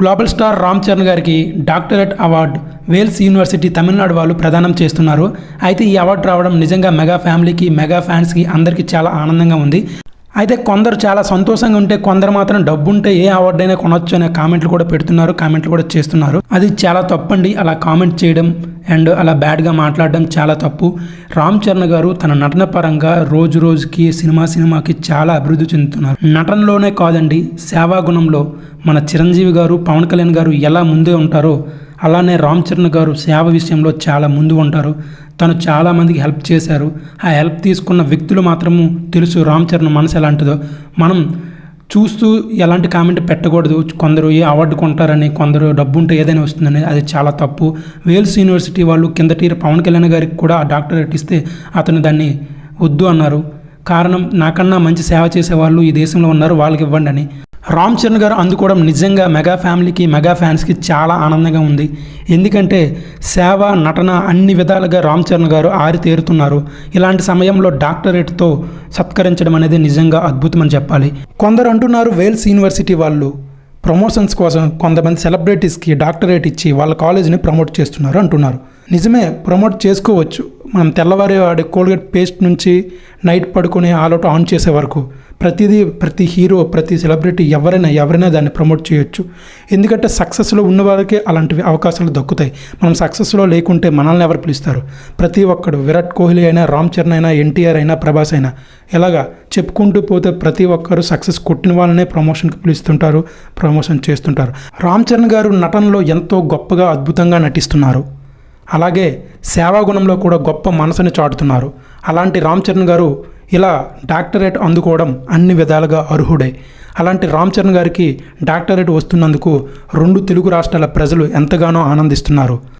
Global star Ram Charan గారికి doctorate award. Vels university Tamil Nadu వాళ్ళు ప్రదానం చేస్తున్నారు. అయితే ఈ అవార్డు రావడం నిజంగా మెగా ఫ్యామిలీకి మెగా ఫ్యాన్స్కి అందరికీ చాలా ఆనందంగా ఉంది. అయితే కొందరు చాలా సంతోషంగా ఉంటే కొందరు మాత్రం డబ్బు ఉంటే ఏ అవార్డు అయినా కొనొచ్చు అనే కామెంట్లు కూడా పెడుతున్నారు కామెంట్లు కూడా చేస్తున్నారు. అది చాలా తప్పండి. అలా కామెంట్ చేయడం అండ్ అలా బ్యాడ్గా మాట్లాడడం చాలా తప్పు. రామ్ చరణ్ గారు తన నటన పరంగా రోజు రోజుకి సినిమా సినిమాకి చాలా అభివృద్ధి చెందుతున్నారు. నటనలోనే కాదండి సేవా గుణంలో. మన చిరంజీవి గారు పవన్ కళ్యాణ్ గారు ఎలా ముందే ఉంటారో అలానే రామ్ చరణ్ గారు సేవ విషయంలో చాలా ముందు ఉంటారు. తను చాలామందికి హెల్ప్ చేశారు. ఆ హెల్ప్ తీసుకున్న వ్యక్తులు మాత్రము తెలుసు రామ్ చరణ్ మనసు ఎలాంటిదో. మనం చూస్తూ ఎలాంటి కామెంట్ పెట్టకూడదు. కొందరు ఏ అవార్డు కొంటారని కొందరు డబ్బు ఉంటే ఏదైనా వస్తుందని అది చాలా తప్పు. వేల్స్ యూనివర్సిటీ వాళ్ళు కిందటి పవన్ కళ్యాణ్ గారికి కూడా ఆ డాక్టరేట్ ఇస్తే అతను దాన్ని వద్దు అన్నారు. కారణం నాకన్నా మంచి సేవ చేసే వాళ్ళు ఈ దేశంలో ఉన్నారు వాళ్ళకి ఇవ్వండి అని. రామ్ చరణ్ గారు అందుకోవడం నిజంగా మెగా ఫ్యామిలీకి మెగా ఫ్యాన్స్కి చాలా ఆనందంగా ఉంది. ఎందుకంటే సేవ నటన అన్ని విధాలుగా రామ్ చరణ్ గారు ఆరితేరుతున్నారు ఇలాంటి సమయంలో డాక్టరేట్తో సత్కరించడం అనేది నిజంగా అద్భుతమని చెప్పాలి. కొందరు అంటున్నారు వేల్స్ యూనివర్సిటీ వాళ్ళు ప్రమోషన్స్ కోసం కొంతమంది సెలబ్రిటీస్కి డాక్టరేట్ ఇచ్చి వాళ్ళ కాలేజీని ప్రమోట్ చేస్తున్నారు అంటున్నారు. నిజమే ప్రమోట్ చేసుకోవచ్చు. మనం తెల్లవారి వాడే కోల్గేట్ పేస్ట్ నుంచి నైట్ పడుకొని ఆలోట్ ఆన్ చేసే వరకు ప్రతిదీ ప్రతి హీరో ప్రతి సెలబ్రిటీ ఎవరైనా ఎవరైనా దాన్ని ప్రమోట్ చేయొచ్చు. ఎందుకంటే సక్సెస్లో ఉన్న వాళ్ళకే అలాంటివి అవకాశాలు దక్కుతాయి. మనం సక్సెస్లో లేకుంటే మనల్ని ఎవరు పిలుస్తారు? ప్రతి ఒక్కడు విరాట్ కోహ్లీ అయినా రామ్ చరణ్ అయినా ఎన్టీఆర్ అయినా ప్రభాస్ అయినా. ఎలాగా? చెప్పుకుంటూ పోతే ప్రతి ఒక్కరు సక్సెస్ కొట్టిన వాళ్ళనే ప్రమోషన్కి పిలుస్తుంటారు ప్రమోషన్ చేస్తుంటారు. రామ్ చరణ్ గారు నటనలో ఎంతో గొప్పగా అద్భుతంగా నటిస్తున్నారు. అలాగే సేవాగుణంలో కూడా గొప్ప మనసుని చాటుతున్నారు. అలాంటి రామ్ చరణ్ గారు ఇలా డాక్టరేట్ అందుకోవడం అన్ని విధాలుగా అర్హుడే. అలాంటి రామ్ చరణ్ గారికి డాక్టరేట్ వస్తున్నందుకు రెండు తెలుగు రాష్ట్రాల ప్రజలు ఎంతగానో ఆనందిస్తున్నారు.